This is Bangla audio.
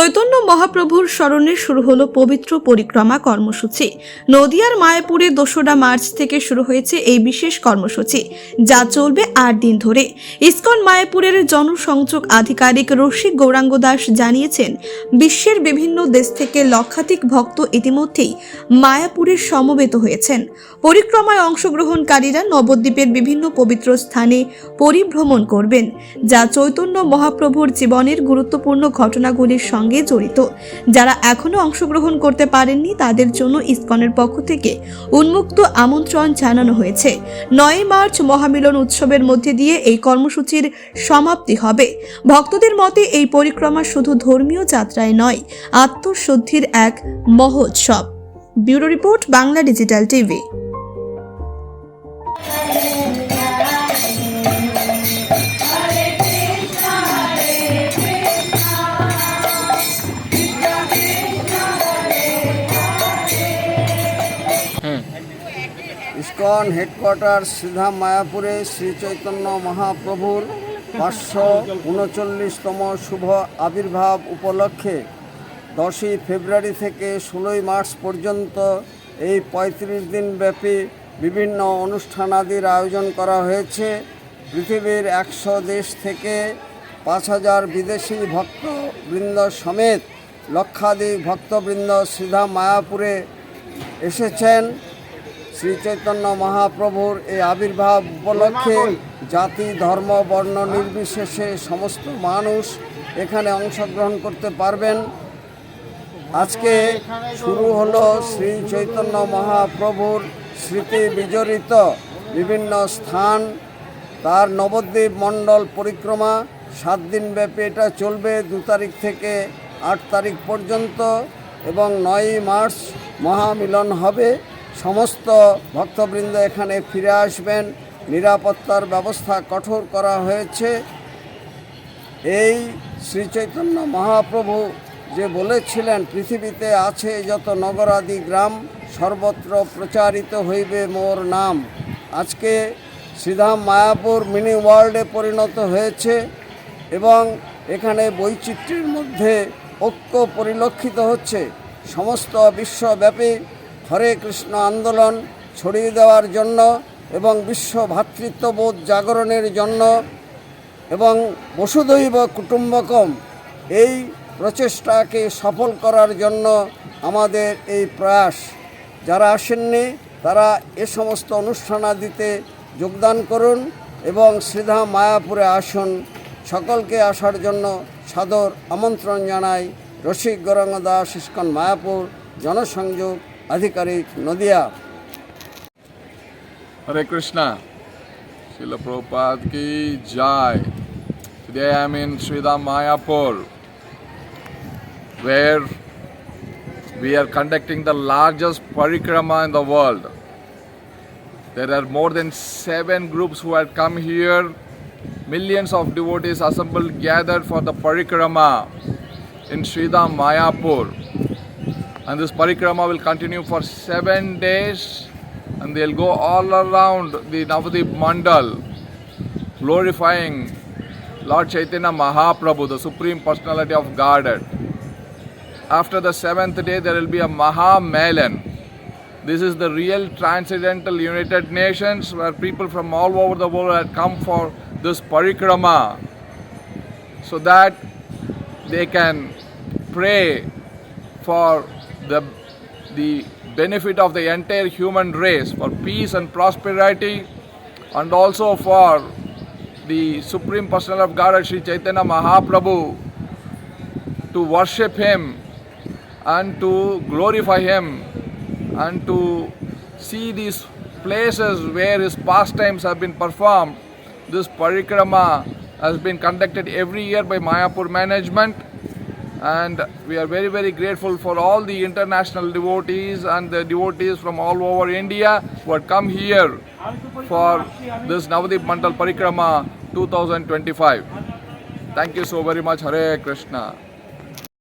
চৈতন্য মহাপ্রভুর স্মরণে শুরু হলো পবিত্র পরিক্রমা কর্মসূচি। নদিয়ার মায়াপুরে দোসরা মার্চ থেকে শুরু হয়েছে এই বিশেষ কর্মসূচি, যা চলবে আট দিন ধরে। ইসকন মায়াপুরের জনসংযোগ আধিকারিক রসিক গৌরাঙ্গ দাস জানিয়েছেন, বিশ্বের বিভিন্ন দেশ থেকে লক্ষাধিক ভক্ত ইতিমধ্যেই মায়াপুরে সমবেত হয়েছেন। পরিক্রমায় অংশগ্রহণকারীরা নবদ্বীপের বিভিন্ন পবিত্র স্থানে পরিভ্রমণ করবেন, যা চৈতন্য মহাপ্রভুর জীবনের গুরুত্বপূর্ণ ঘটনাগুলির সঙ্গে জড়িত। যারা এখনও অংশগ্রহণ করতে পারেননি, তাদের জন্য ইসকনের পক্ষ থেকে উন্মুক্ত আমন্ত্রণ জানানো হয়েছে। নয় মার্চ মহামিলন উৎসবের মধ্যে দিয়ে এই কর্মসূচির সমাপ্তি হবে। ভক্তদের মতে, এই পরিক্রমা শুধু ধর্মীয় যাত্রায় নয়, আত্মশুদ্ধির এক মহোৎসব। Bureau report, Bangla digital TV. ISKCON headquarter সিধা মায়াপুরে শ্রী চৈতন্য মহাপ্রভুর পাঁচশো উনচল্লিশতম শুভ আবির্ভাব উপলক্ষে দশই ফেব্রুয়ারি থেকে ষোলোই মার্চ পর্যন্ত এই পঁয়ত্রিশ দিন ব্যাপী বিভিন্ন অনুষ্ঠানাদির আয়োজন করা হয়েছে। পৃথিবীর একশো দেশ থেকে পাঁচ হাজার বিদেশি ভক্তবৃন্দ সমেত লক্ষাধিক ভক্তবৃন্দ সিধা মায়াপুরে এসেছেন। শ্রী চৈতন্য মহাপ্রভুর এই আবির্ভাব উপলক্ষে জাতি, ধর্ম, বর্ণ নির্বিশেষে সমস্ত মানুষ এখানে অংশগ্রহণ করতে পারবেন। আজকে শুরু হলো শ্রী চৈতন্য মহাপ্রভুর স্মৃতি বিজড়িত বিভিন্ন স্থান। তার নবদ্বীপ মণ্ডল পরিক্রমা সাত দিন ব্যাপী এটা চলবে দু তারিখ থেকে আট তারিখ পর্যন্ত এবং নয়ই মার্চ মহামিলন হবে। সমস্ত ভক্তবৃন্দ এখানে ফিরে আসবেন। নিরাপত্তার ব্যবস্থা কঠোর করা হয়েছে। এই শ্রী চৈতন্য মহাপ্রভু যে বলেছিলেন, পৃথিবীতে আছে যত নগরাদি গ্রাম, সর্বত্র প্রচারিত হইবে মোর নাম। আজকে শ্রীধাম মায়াপুর মিনি ওয়ার্ল্ডে পরিণত হয়েছে এবং এখানে বৈচিত্র্যের মধ্যে ঐক্য পরিলক্ষিত হচ্ছে। সমস্ত বিশ্বব্যাপী হরে কৃষ্ণ আন্দোলন ছড়িয়ে দেওয়ার জন্য এবং বিশ্ব ভ্রাতৃত্ববোধ জাগরণের জন্য এবং বসুদৈব কুটুম্বকম এই প্রচেষ্টাকে সফল করার জন্য আমাদের এই প্রয়াস। যারা আসেননি, তারা এ সমস্ত অনুষ্ঠানাদিতে যোগদান করুন এবং শ্রীধা মায়াপুরে আসুন। সকলকে আসার জন্য সাদর আমন্ত্রণ জানাই। রসিক গৌরাঙ্গ দাস ইস্কন মায়াপুর, জনসংযোগ আধিকারিক Nadia Hare Krishna. Srila Prabhupada ki jai. Today I am in Sridham Mayapur where we are conducting the largest parikrama in the world. There are more than seven groups who had come here. Millions of devotees assembled, gathered for the parikrama in Sridham Mayapur. and this parikrama will continue for seven days and they'll go all around the Navadip Mandal glorifying Lord Chaitanya Mahaprabhu, the Supreme Personality of Godhead. After the seventh day, there will be a Mahamelan. This is the real transcendental United Nations where people from all over the world had come for this parikrama so that they can pray for the, the benefit of the entire human race, for peace and prosperity, and also for the Supreme Personality of God, Sri Chaitanya Mahaprabhu, to worship Him and to glorify Him and to see these places where His pastimes have been performed. This parikrama has been conducted every year by Mayapur management and we are very very grateful for all the international devotees and the devotees from all over India who had come here for this Navadip Mandal Parikrama 2025. Thank you so very much. Hare Krishna.